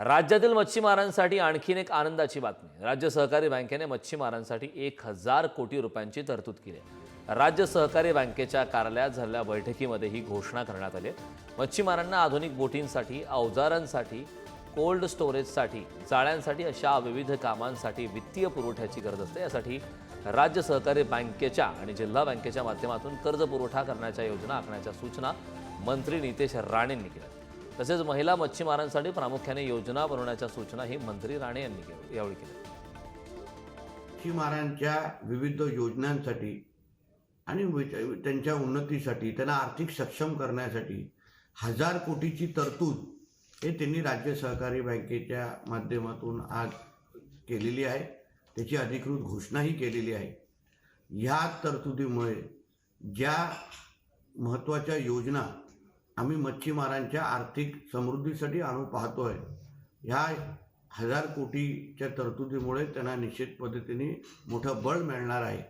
राज्यातील मच्छीमारांसाठी आणखीन एक आनंदाची बातमी. राज्य सहकारी बँकेने मच्छीमारांसाठी एक हजार कोटी रुपयांची तरतूद केली. आहे राज्य सहकारी बँकेच्या कार्यालयात झालेल्या बैठकीमध्ये ही घोषणा करण्यात आली. मच्छीमारांना आधुनिक बोटींसाठी अवजारांसाठी कोल्ड स्टोरेजसाठी जाळ्यांसाठी अशा विविध कामांसाठी वित्तीय पुरवठ्याची गरज असते. यासाठी राज्य सहकारी बँकेच्या आणि जिल्हा बँकेच्या माध्यमातून कर्ज पुरवठा करण्याच्या योजना आखण्याच्या सूचना मंत्री नितेश राणेंनी केल्या. तसेच महिला मच्छीमारांसाठी प्रामुख्याने योजना बनवण्याच्या सूचनाही मंत्री राणे यांनी यावेळी केल्या. मच्छीमारांच्या विविध योजनांसाठी आणि त्यांच्या उन्नतीसाठी त्यांना आर्थिक सक्षम करण्यासाठी हजार कोटीची तरतूद हे त्यांनी राज्य सहकारी बँकेच्या माध्यमातून आज केलेली आहे. त्याची अधिकृत घोषणाही केलेली आहे. ह्या तरतुदीमुळे ज्या महत्त्वाच्या योजना आम्ही मच्छीमारांच्या आर्थिक समृद्धीसाठी आणू पाहतोय. ह्या हजार कोटीच्या तरतुदीमुळे त्यांना निश्चित पद्धतीने मोठं बळ मिळणार आहे.